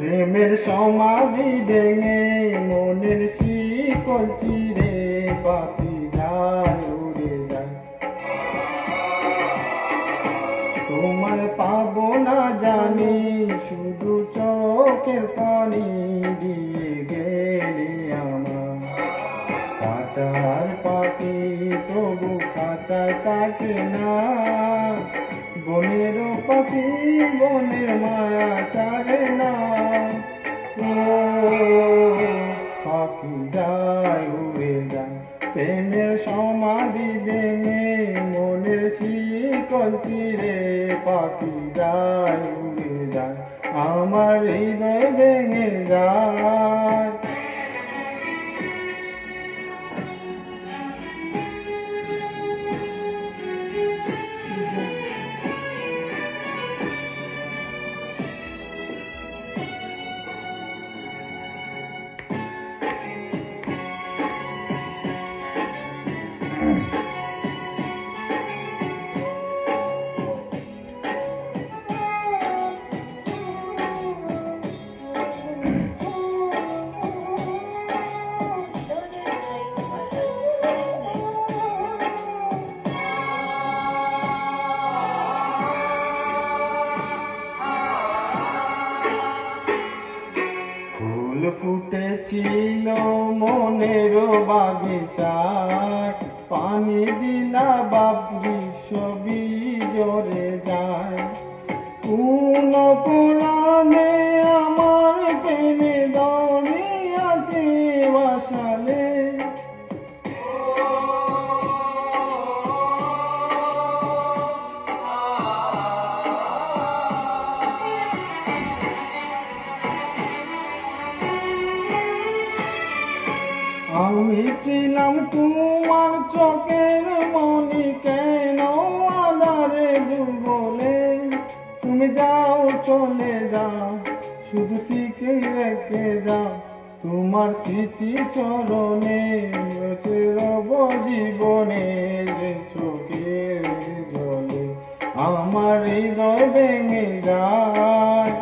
প্রেমের সমাধি ভেঙে মনের শিকল চিরে পাতি যায় উড়ে যায়। তোমার পাবো না জানি, শুধু চোখের পানি দিয়ে গেলে আমার। কাঁচার পাখি তবু কাঁচায় থাকে না। পাখি মায়া ছাড়ে না। যায় যায়, প্রেমের সমাধি ভেঙে মনের শিকল চিরে পাখি যায়। আমার হৃদয় ফুটেছিল মনের বাগিচায়। পানি দিলা বাবরি ছবি জরে যায়। কোন পুরাণে আমার প্রেমে দরিয়াতে আমি ছিলাম তোমার চোখের মনি, কেন আধারে বলে তুমি যাও, চলে যাও, শুধু শিখে রেখে যাও। তোমার স্মৃতি চরণে রয়েছে রব জীবনে যে চোখের জলে আমার হৃদয় ভেঙে যায়।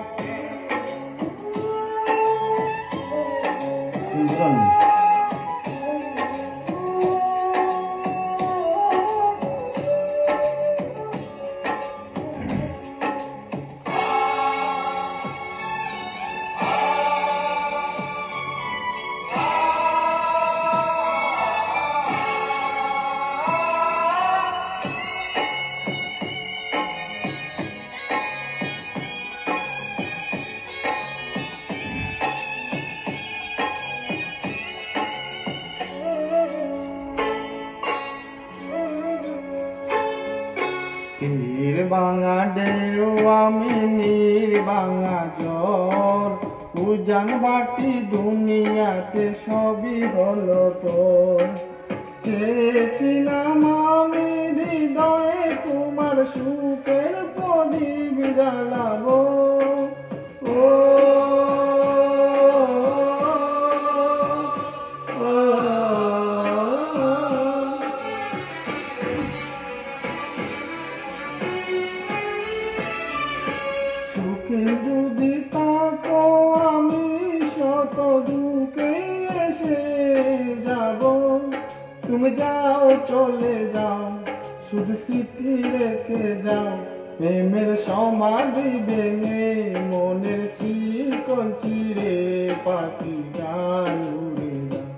তীর ভাঙা ঢেউ, আমি নীর ভাঙা জল। উজান বাটি দুনিয়াতে সবই হলো তোর। চেয়েছিলাম আমি হৃদয়ে তোমার সুখের প্রদীপ জ্বালাবো। যদি তাকো আমি শত দুঃখে এসে যাব। তুমি যাও, চলে যাও, শুধু স্মৃতি রেখে যাও। প্রেমের সমাধি ভেঙে মনের শিকল চিরে পাখি গান উড়ে যায়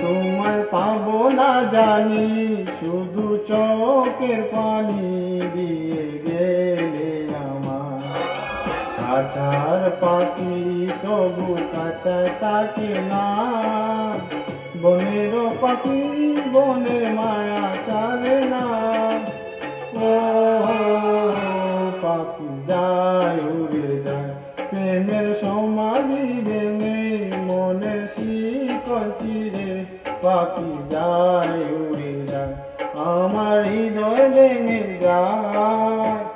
তোমায় পাবো না জানি, শুধু চোখের পানি দিয়ে আমার কাঁচার পাখি তবু কাঁচায় তাকে না। বনের পাখি, বনের মায়া চারে না। ও পাখি যায়, উড়ে যায়, প্রেমের সমাধি ভেঙে মনের শিকল চিরে। পাখি যায়, উড়ে যায়, আমার হৃদয় ভেঙে যায়।